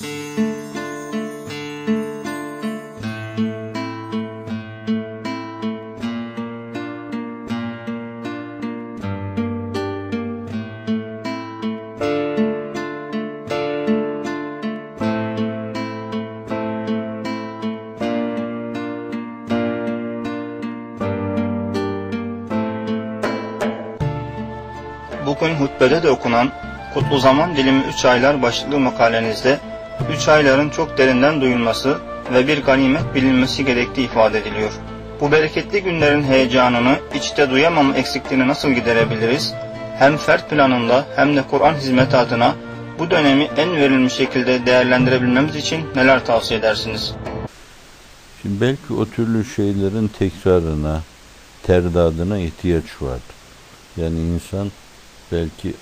Bugün hutbede de okunan Kutlu Zaman Dilimi 3 Aylar başlıklı makalenizde 3 ayların çok derinden duyulması ve bir ganimet bilinmesi gerektiği ifade ediliyor. Bu bereketli günlerin heyecanını içte duyamama eksikliğini nasıl giderebiliriz? Hem fert planında hem de Kur'an hizmeti adına bu dönemi en verilmiş şekilde değerlendirebilmemiz için neler tavsiye edersiniz? Şimdi belki o türlü şeylerin tekrarına, terdadına ihtiyaç var. Yani insan belki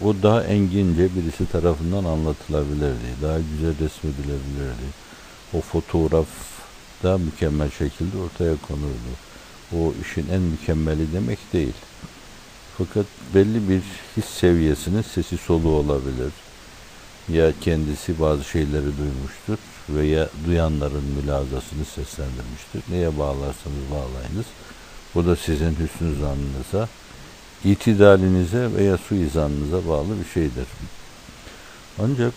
o daha engince birisi tarafından anlatılabilirdi. Daha güzel resmedilebilirdi. O fotoğraf daha mükemmel şekilde ortaya konurdu. O işin en mükemmeli demek değil. Fakat belli bir his seviyesinin sesi solu olabilir. Ya kendisi bazı şeyleri duymuştur veya duyanların mülazasını seslendirmiştir. Neye bağlarsanız bağlayınız. Bu da sizin hüsnü zannınıza itidalinize veya suizanınıza bağlı bir şeydir. Ancak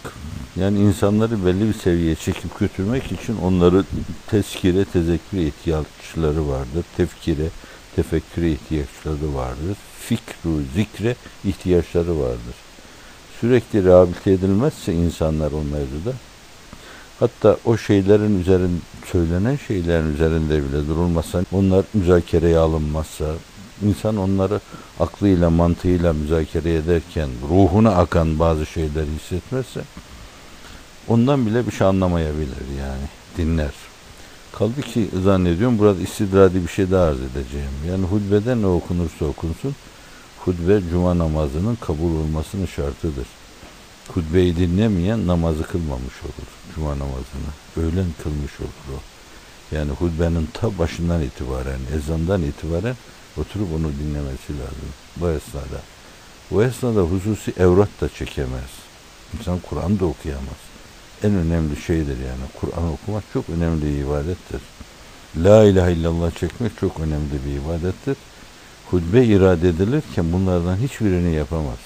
yani insanları belli bir seviyeye çekip götürmek için onları tezkire, tezekküre ihtiyaçları vardır. Tefkire, tefekküre ihtiyaçları vardır. Fikru, zikre ihtiyaçları vardır. Sürekli rehabilite edilmezse insanlar o mevzuda hatta o şeylerin üzerinde söylenen şeylerin üzerinde bile durulmazsa onlar müzakereye alınmazsa insan onları aklıyla mantığıyla müzakere ederken ruhuna akan bazı şeyleri hissetmezse ondan bile bir şey anlamayabilir yani dinler. Kaldı ki zannediyorum burada istidradi bir şey daha arz edeceğim. Yani hutbede ne okunursa okunsun hutbe cuma namazının kabul olmasının şartıdır. Hutbeyi dinlemeyen namazı kılmamış olur cuma namazını. Öğlen kılmış olur o. Yani hutbenin ta başından itibaren, ezandan itibaren Oturup onu dinlemesi lazım bu esnada. Bu esnada hususi evrat da çekemez. İnsan Kur'an da okuyamaz. En önemli şeydir yani. Kur'an okumak çok önemli bir ibadettir. La ilahe illallah çekmek çok önemli bir ibadettir. Hutbe irade edilirken bunlardan hiçbirini yapamaz.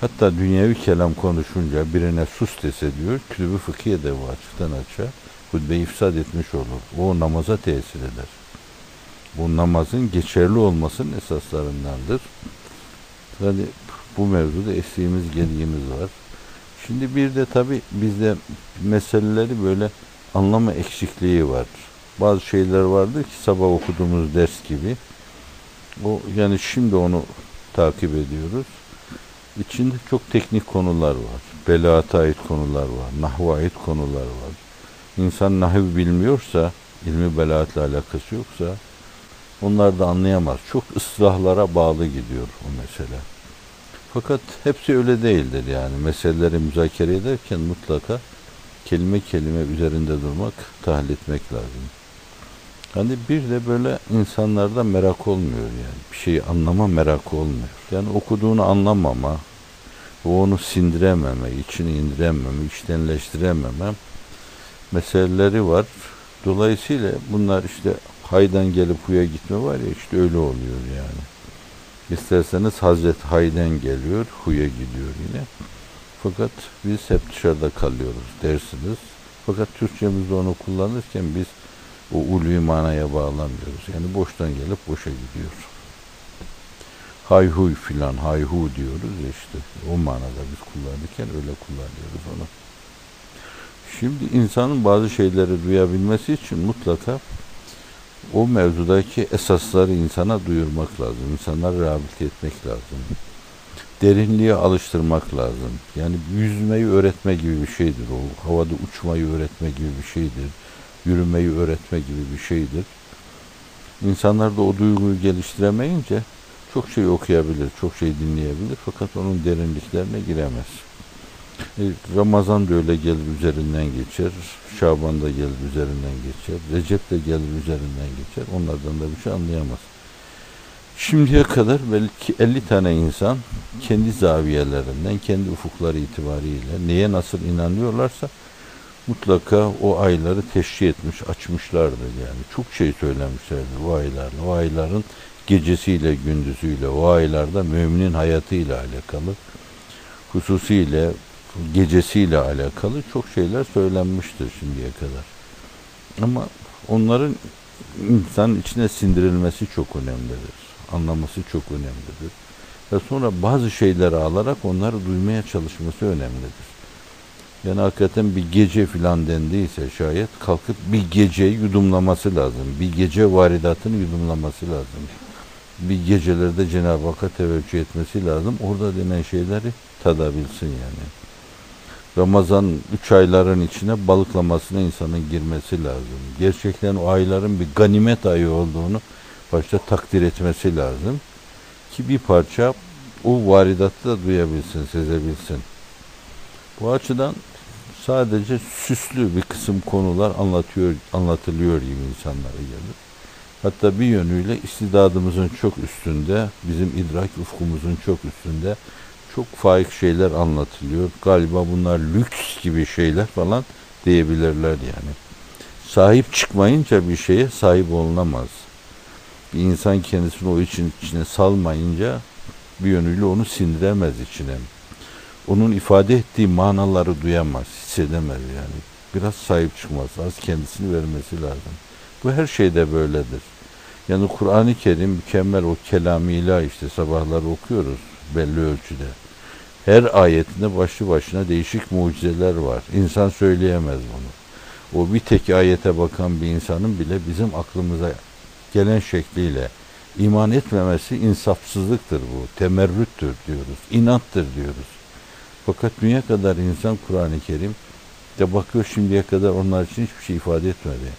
Hatta dünyevi kelam konuşunca birine sus dese diyor, kütübü fıkhiye de bu açıktan açığa hutbe ifsad etmiş olur. O namaza tesir eder bu namazın geçerli olmasının esaslarındandır. Yani bu mevzuda eksiğimiz gediğimiz var. Şimdi bir de tabi bizde meseleleri böyle anlama eksikliği var. Bazı şeyler vardır ki sabah okuduğumuz ders gibi. O yani şimdi onu takip ediyoruz. İçinde çok teknik konular var. Belaata ait konular var. Nahva ait konular var. İnsan nahiv bilmiyorsa, ilmi belaatla alakası yoksa onlar da anlayamaz. Çok ıslahlara bağlı gidiyor o mesele. Fakat hepsi öyle değildir yani. Meseleleri müzakere ederken mutlaka kelime kelime üzerinde durmak, tahlil etmek lazım. Hani bir de böyle insanlarda merak olmuyor yani. Bir şeyi anlama merak olmuyor. Yani okuduğunu anlamama, onu sindirememe, içini indirememe, içtenleştirememe meseleleri var. Dolayısıyla bunlar işte haydan gelip huya gitme var ya işte öyle oluyor yani. İsterseniz Hazreti Hay'den geliyor, huya gidiyor yine. Fakat biz hep dışarıda kalıyoruz dersiniz. Fakat Türkçemizde onu kullanırken biz o ulvi manaya bağlamıyoruz. Yani boştan gelip boşa gidiyor. Hayhuy filan, hayhu diyoruz ya işte. O manada biz kullanırken öyle kullanıyoruz onu. Şimdi insanın bazı şeyleri duyabilmesi için mutlaka o mevzudaki esasları insana duyurmak lazım. İnsanları rehabilite etmek lazım. Derinliğe alıştırmak lazım. Yani yüzmeyi öğretme gibi bir şeydir o. Havada uçmayı öğretme gibi bir şeydir. Yürümeyi öğretme gibi bir şeydir. İnsanlar da o duyguyu geliştiremeyince çok şey okuyabilir, çok şey dinleyebilir fakat onun derinliklerine giremez. E, Ramazan da öyle gelir üzerinden geçer. Şaban da gelir üzerinden geçer. Recep de gelir üzerinden geçer. Onlardan da bir şey anlayamaz. Şimdiye kadar belki 50 tane insan kendi zaviyelerinden, kendi ufukları itibariyle neye nasıl inanıyorlarsa mutlaka o ayları teşhir etmiş, açmışlardır yani. Çok şey söylemişlerdir o aylarla. O ayların gecesiyle, gündüzüyle, o aylarda müminin hayatıyla alakalı, hususiyle gecesiyle alakalı çok şeyler söylenmiştir şimdiye kadar. Ama onların insan içine sindirilmesi çok önemlidir. Anlaması çok önemlidir. Ve sonra bazı şeyleri alarak onları duymaya çalışması önemlidir. Yani hakikaten bir gece filan dendiyse şayet kalkıp bir geceyi yudumlaması lazım. Bir gece varidatını yudumlaması lazım. Bir gecelerde Cenab-ı Hakk'a teveccüh etmesi lazım. Orada denen şeyleri tadabilsin yani. Ramazan üç ayların içine balıklamasına insanın girmesi lazım. Gerçekten o ayların bir ganimet ayı olduğunu başta takdir etmesi lazım. Ki bir parça o varidatı da duyabilsin, sezebilsin. Bu açıdan sadece süslü bir kısım konular anlatıyor, anlatılıyor gibi insanlara gelir. Hatta bir yönüyle istidadımızın çok üstünde, bizim idrak ufkumuzun çok üstünde çok faik şeyler anlatılıyor. Galiba bunlar lüks gibi şeyler falan diyebilirler yani. Sahip çıkmayınca bir şeye sahip olunamaz. Bir insan kendisini o için içine salmayınca bir yönüyle onu sindiremez içine. Onun ifade ettiği manaları duyamaz, hissedemez yani. Biraz sahip çıkması, az kendisini vermesi lazım. Bu her şeyde böyledir. Yani Kur'an-ı Kerim mükemmel o kelam ilah işte sabahları okuyoruz belli ölçüde. Her ayetinde başlı başına değişik mucizeler var. İnsan söyleyemez bunu. O bir tek ayete bakan bir insanın bile bizim aklımıza gelen şekliyle iman etmemesi insafsızlıktır bu. Temerrüttür diyoruz. inattır diyoruz. Fakat dünya kadar insan Kur'an-ı Kerim de bakıyor şimdiye kadar onlar için hiçbir şey ifade etmedi.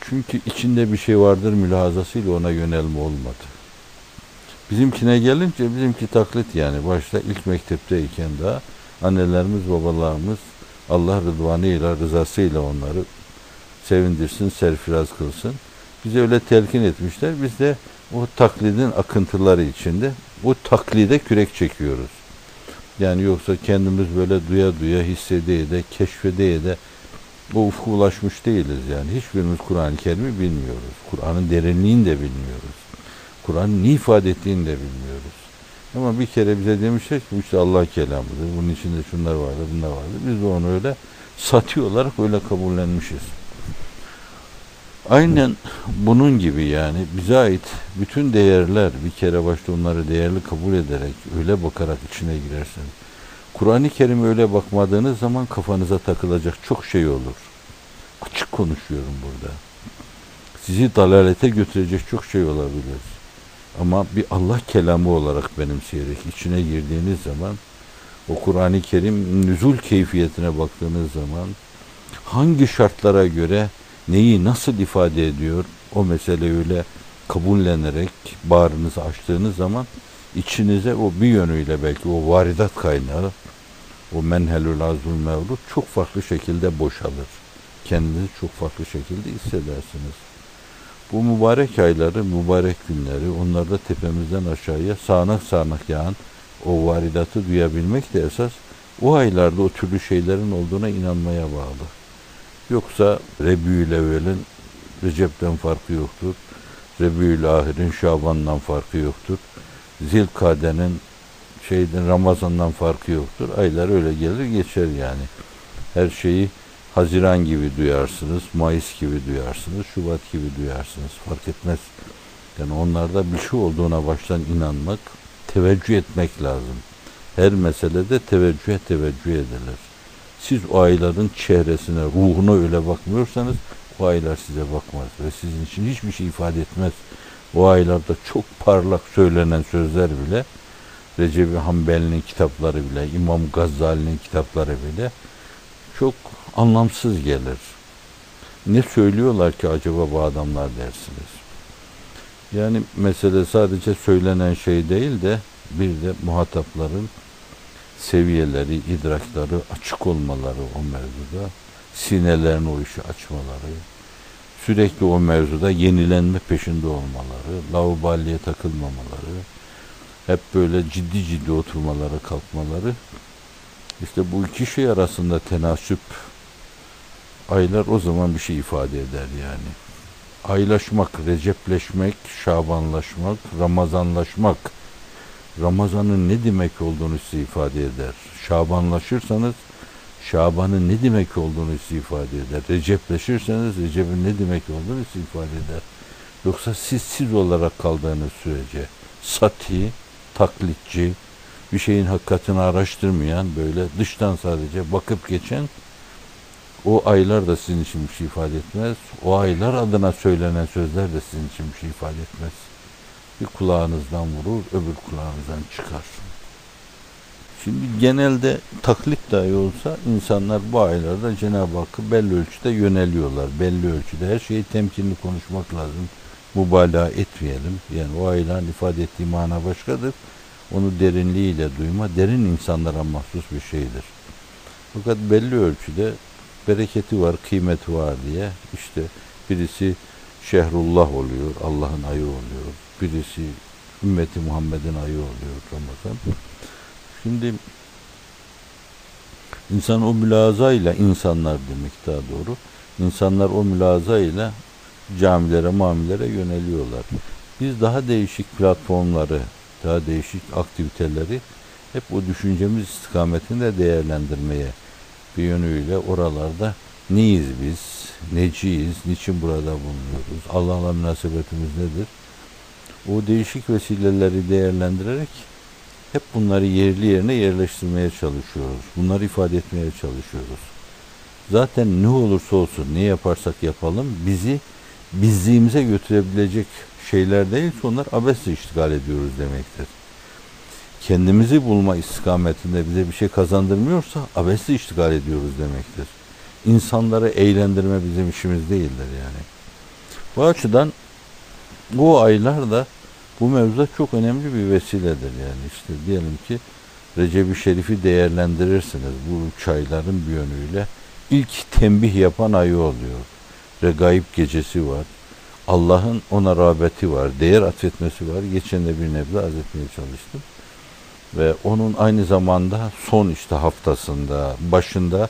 Çünkü içinde bir şey vardır mülahazasıyla ona yönelme olmadı. Bizimkine gelince bizimki taklit yani. Başta ilk mektepteyken daha annelerimiz babalarımız Allah rıdvanıyla rızasıyla onları sevindirsin, serfiraz kılsın. Bize öyle telkin etmişler. Biz de o taklidin akıntıları içinde o taklide kürek çekiyoruz. Yani yoksa kendimiz böyle duya duya hissedeye de keşfedeye de o ufku ulaşmış değiliz yani. Hiçbirimiz Kur'an-ı Kerim'i bilmiyoruz. Kur'an'ın derinliğini de bilmiyoruz. Kur'an'ın ne ifade ettiğini de bilmiyoruz. Ama bir kere bize demişler ki işte Allah kelamıdır. Bunun içinde şunlar vardı, bunlar vardı. Biz de onu öyle satı olarak öyle kabullenmişiz. Aynen bunun gibi yani bize ait bütün değerler bir kere başta onları değerli kabul ederek öyle bakarak içine girersen Kur'an-ı Kerim öyle bakmadığınız zaman kafanıza takılacak çok şey olur. Açık konuşuyorum burada. Sizi dalalete götürecek çok şey olabilir. Ama bir Allah kelamı olarak benimseyerek içine girdiğiniz zaman o Kur'an-ı Kerim nüzul keyfiyetine baktığınız zaman hangi şartlara göre neyi nasıl ifade ediyor o mesele öyle kabullenerek bağrınızı açtığınız zaman içinize o bir yönüyle belki o varidat kaynağı o menhelül azul mevlud çok farklı şekilde boşalır. Kendinizi çok farklı şekilde hissedersiniz. Bu mübarek ayları, mübarek günleri onlarda tepemizden aşağıya sağanak sağanak yağan o varidatı duyabilmek de esas o aylarda o türlü şeylerin olduğuna inanmaya bağlı. Yoksa Rebü'ül Evvel'in Recep'ten farkı yoktur. Rebü'ül Ahir'in Şaban'dan farkı yoktur. Zilkade'nin şeyden Ramazan'dan farkı yoktur. Aylar öyle gelir geçer yani. Her şeyi Haziran gibi duyarsınız, Mayıs gibi duyarsınız, Şubat gibi duyarsınız. Fark etmez. Yani onlarda bir şey olduğuna baştan inanmak, teveccüh etmek lazım. Her meselede teveccühe teveccüh edilir. Siz o ayların çehresine, ruhuna öyle bakmıyorsanız o aylar size bakmaz ve sizin için hiçbir şey ifade etmez. O aylarda çok parlak söylenen sözler bile Recep Hanbeli'nin kitapları bile, İmam Gazali'nin kitapları bile çok anlamsız gelir. Ne söylüyorlar ki acaba bu adamlar dersiniz. Yani mesele sadece söylenen şey değil de bir de muhatapların seviyeleri, idrakları açık olmaları o mevzuda, sinelerini o işi açmaları, sürekli o mevzuda yenilenme peşinde olmaları, laubaliye takılmamaları, hep böyle ciddi ciddi oturmalara kalkmaları, işte bu iki şey arasında tenasüp aylar o zaman bir şey ifade eder yani. Aylaşmak, recepleşmek, şabanlaşmak, ramazanlaşmak, Ramazan'ın ne demek olduğunu size ifade eder. Şabanlaşırsanız Şaban'ın ne demek olduğunu size ifade eder. Recepleşirseniz Recep'in ne demek olduğunu size ifade eder. Yoksa siz siz olarak kaldığınız sürece sati, taklitçi, bir şeyin hakikatini araştırmayan, böyle dıştan sadece bakıp geçen o aylar da sizin için bir şey ifade etmez. O aylar adına söylenen sözler de sizin için bir şey ifade etmez. Bir kulağınızdan vurur, öbür kulağınızdan çıkar. Şimdi genelde taklit dahi olsa insanlar bu aylarda Cenab-ı Hakk'ı belli ölçüde yöneliyorlar. Belli ölçüde her şeyi temkinli konuşmak lazım. Mübalağa etmeyelim. Yani o ayların ifade ettiği mana başkadır. Onu derinliğiyle duyma, derin insanlara mahsus bir şeydir. Fakat belli ölçüde bereketi var, kıymeti var diye işte birisi şehrullah oluyor, Allah'ın ayı oluyor. Birisi ümmeti Muhammed'in ayı oluyor Ramazan. Şimdi insan o mülaza ile insanlar demek daha doğru. İnsanlar o mülaza ile camilere, mamilere yöneliyorlar. Biz daha değişik platformları, daha değişik aktiviteleri hep o düşüncemiz istikametinde değerlendirmeye bir yönüyle oralarda neyiz biz, neciyiz, niçin burada bulunuyoruz, Allah'la münasebetimiz nedir? O değişik vesileleri değerlendirerek hep bunları yerli yerine yerleştirmeye çalışıyoruz. Bunları ifade etmeye çalışıyoruz. Zaten ne olursa olsun, ne yaparsak yapalım bizi bizliğimize götürebilecek şeyler değil, onlar abesle iştigal ediyoruz demektir. Kendimizi bulma istikametinde bize bir şey kazandırmıyorsa abesle iştigal ediyoruz demektir. İnsanları eğlendirme bizim işimiz değildir yani. Bu açıdan bu aylar da bu mevzuda çok önemli bir vesiledir yani işte diyelim ki Recep-i Şerif'i değerlendirirsiniz bu çayların bir yönüyle ilk tembih yapan ayı oluyor. Regaib gecesi var. Allah'ın ona rağbeti var, değer atfetmesi var. Geçen de bir nebze arz etmeye çalıştım. Ve onun aynı zamanda son işte haftasında, başında,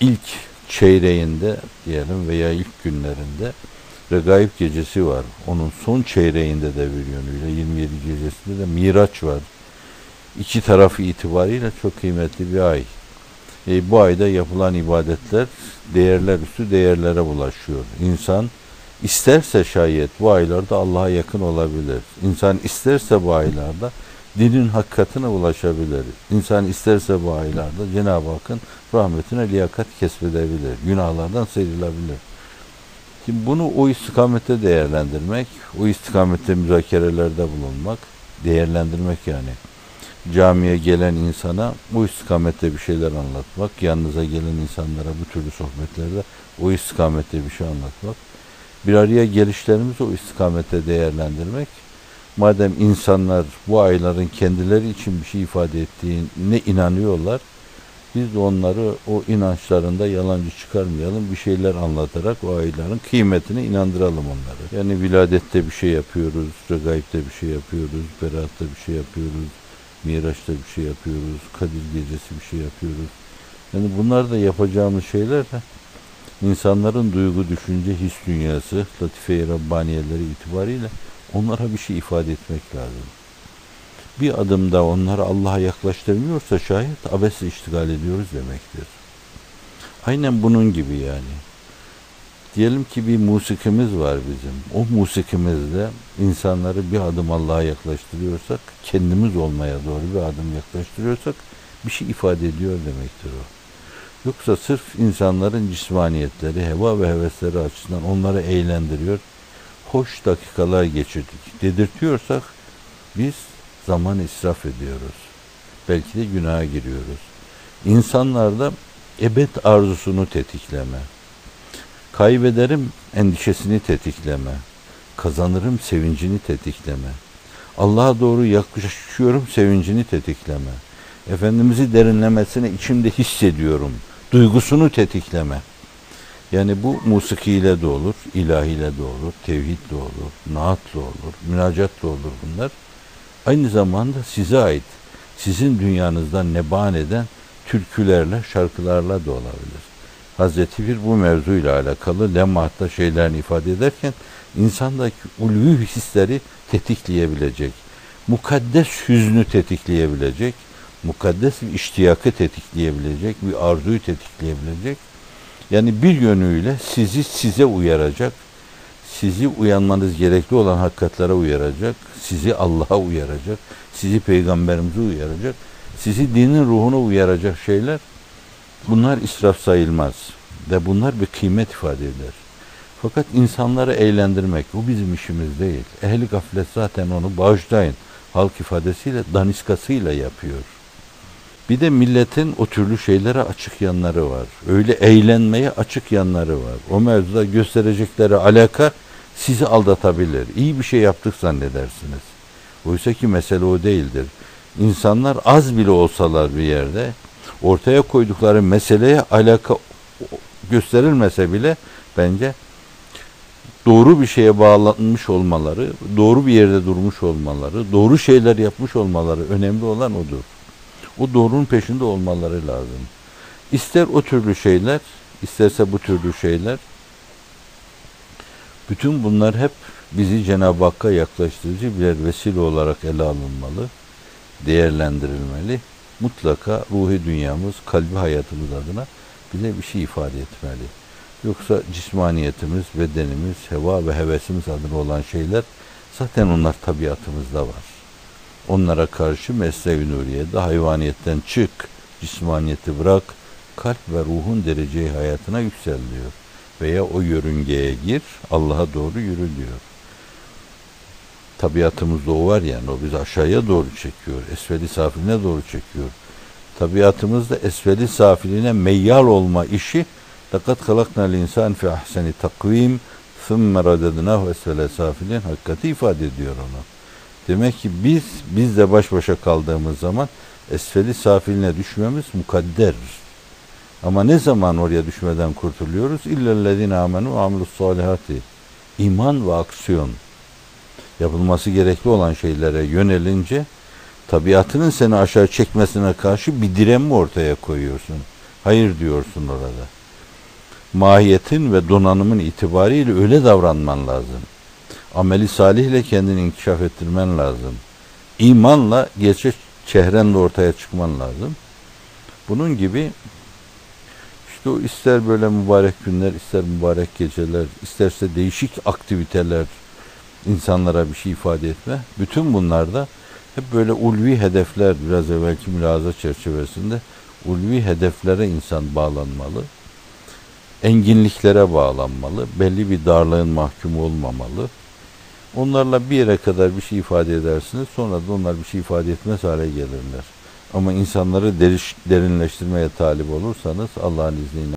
ilk çeyreğinde diyelim veya ilk günlerinde Regaib gecesi var. Onun son çeyreğinde de bir yönüyle 27 gecesinde de Miraç var. İki tarafı itibariyle çok kıymetli bir ay. E, bu ayda yapılan ibadetler değerler üstü değerlere bulaşıyor. İnsan isterse şayet bu aylarda Allah'a yakın olabilir. İnsan isterse bu aylarda dinin hakikatine ulaşabilir. İnsan isterse bu aylarda Cenab-ı Hakk'ın rahmetine liyakat kesbedebilir. Günahlardan sıyrılabilir. Şimdi bunu o istikamette değerlendirmek, o istikamette müzakerelerde bulunmak, değerlendirmek yani. Camiye gelen insana o istikamette bir şeyler anlatmak, yanınıza gelen insanlara bu türlü sohbetlerde o istikamette bir şey anlatmak. Bir araya gelişlerimizi o istikamette değerlendirmek. Madem insanlar bu ayların kendileri için bir şey ifade ettiğine inanıyorlar, biz de onları o inançlarında yalancı çıkarmayalım. Bir şeyler anlatarak o ayların kıymetini inandıralım onları. Yani viladette bir şey yapıyoruz, regaipte bir şey yapıyoruz, beratta bir şey yapıyoruz, miraçta bir şey yapıyoruz, Kadir gecesi bir şey yapıyoruz. Yani bunlar da yapacağımız şeyler insanların duygu, düşünce, his dünyası, latife-i Rabbaniyeleri itibariyle onlara bir şey ifade etmek lazım bir adım da onları Allah'a yaklaştırmıyorsa şayet abesle iştigal ediyoruz demektir. Aynen bunun gibi yani. Diyelim ki bir musikimiz var bizim. O musikimizde insanları bir adım Allah'a yaklaştırıyorsak, kendimiz olmaya doğru bir adım yaklaştırıyorsak bir şey ifade ediyor demektir o. Yoksa sırf insanların cismaniyetleri, heva ve hevesleri açısından onları eğlendiriyor, hoş dakikalar geçirdik dedirtiyorsak biz zaman israf ediyoruz. Belki de günaha giriyoruz. İnsanlarda ebed arzusunu tetikleme, kaybederim endişesini tetikleme, kazanırım sevincini tetikleme, Allah'a doğru yaklaşıyorum sevincini tetikleme, Efendimiz'i derinlemesine içimde hissediyorum, duygusunu tetikleme. Yani bu musikiyle de olur, ilahiyle de olur, tevhidle olur, naatla olur, münacatla olur bunlar. Aynı zamanda size ait, sizin dünyanızdan neban eden türkülerle, şarkılarla da olabilir. Hazreti Bir bu mevzuyla alakalı lemahatta şeylerini ifade ederken insandaki ulvi hisleri tetikleyebilecek, mukaddes hüznü tetikleyebilecek, mukaddes bir iştiyakı tetikleyebilecek, bir arzuyu tetikleyebilecek. Yani bir yönüyle sizi size uyaracak, sizi uyanmanız gerekli olan hakikatlere uyaracak, sizi Allah'a uyaracak, sizi peygamberimize uyaracak, sizi dinin ruhuna uyaracak şeyler bunlar israf sayılmaz ve bunlar bir kıymet ifade eder. Fakat insanları eğlendirmek bu bizim işimiz değil. Ehli gaflet zaten onu bağışlayın halk ifadesiyle daniskasıyla yapıyor. Bir de milletin o türlü şeylere açık yanları var. Öyle eğlenmeye açık yanları var. O mevzuda gösterecekleri alaka sizi aldatabilir. İyi bir şey yaptık zannedersiniz. Oysa ki mesele o değildir. İnsanlar az bile olsalar bir yerde ortaya koydukları meseleye alaka gösterilmese bile bence doğru bir şeye bağlanmış olmaları, doğru bir yerde durmuş olmaları, doğru şeyler yapmış olmaları önemli olan odur. O doğrunun peşinde olmaları lazım. İster o türlü şeyler, isterse bu türlü şeyler, bütün bunlar hep bizi Cenab-ı Hakk'a yaklaştırıcı birer vesile olarak ele alınmalı, değerlendirilmeli. Mutlaka ruhi dünyamız, kalbi hayatımız adına bile bir şey ifade etmeli. Yoksa cismaniyetimiz, bedenimiz, heva ve hevesimiz adına olan şeyler zaten onlar tabiatımızda var. Onlara karşı mesleği nuriyede hayvaniyetten çık, cismaniyeti bırak, kalp ve ruhun dereceyi hayatına yüksel diyor. Veya o yörüngeye gir, Allah'a doğru yürü diyor. Tabiatımızda o var yani, o bizi aşağıya doğru çekiyor, esveli safiline doğru çekiyor. Tabiatımızda esveli safiline meyyal olma işi Lakat halaknal insan fi ahseni takvim, thumma radednahu esvele safilin hakikati ifade ediyor onu. Demek ki biz bizle baş başa kaldığımız zaman esfeli safiline düşmemiz mukadder. Ama ne zaman oraya düşmeden kurtuluyoruz? İllellezine amenu amilus salihati. İman ve aksiyon. Yapılması gerekli olan şeylere yönelince tabiatının seni aşağı çekmesine karşı bir direnme ortaya koyuyorsun. Hayır diyorsun orada mahiyetin ve donanımın itibariyle öyle davranman lazım. Ameli salihle kendini inkişaf ettirmen lazım. İmanla gerçek çehrenle ortaya çıkman lazım. Bunun gibi işte o ister böyle mübarek günler, ister mübarek geceler, isterse değişik aktiviteler insanlara bir şey ifade etme. Bütün bunlarda hep böyle ulvi hedefler biraz evvelki mülaza çerçevesinde ulvi hedeflere insan bağlanmalı enginliklere bağlanmalı. Belli bir darlığın mahkumu olmamalı. Onlarla bir yere kadar bir şey ifade edersiniz. Sonra da onlar bir şey ifade etmez hale gelirler. Ama insanları deriş, derinleştirmeye talip olursanız Allah'ın izniyle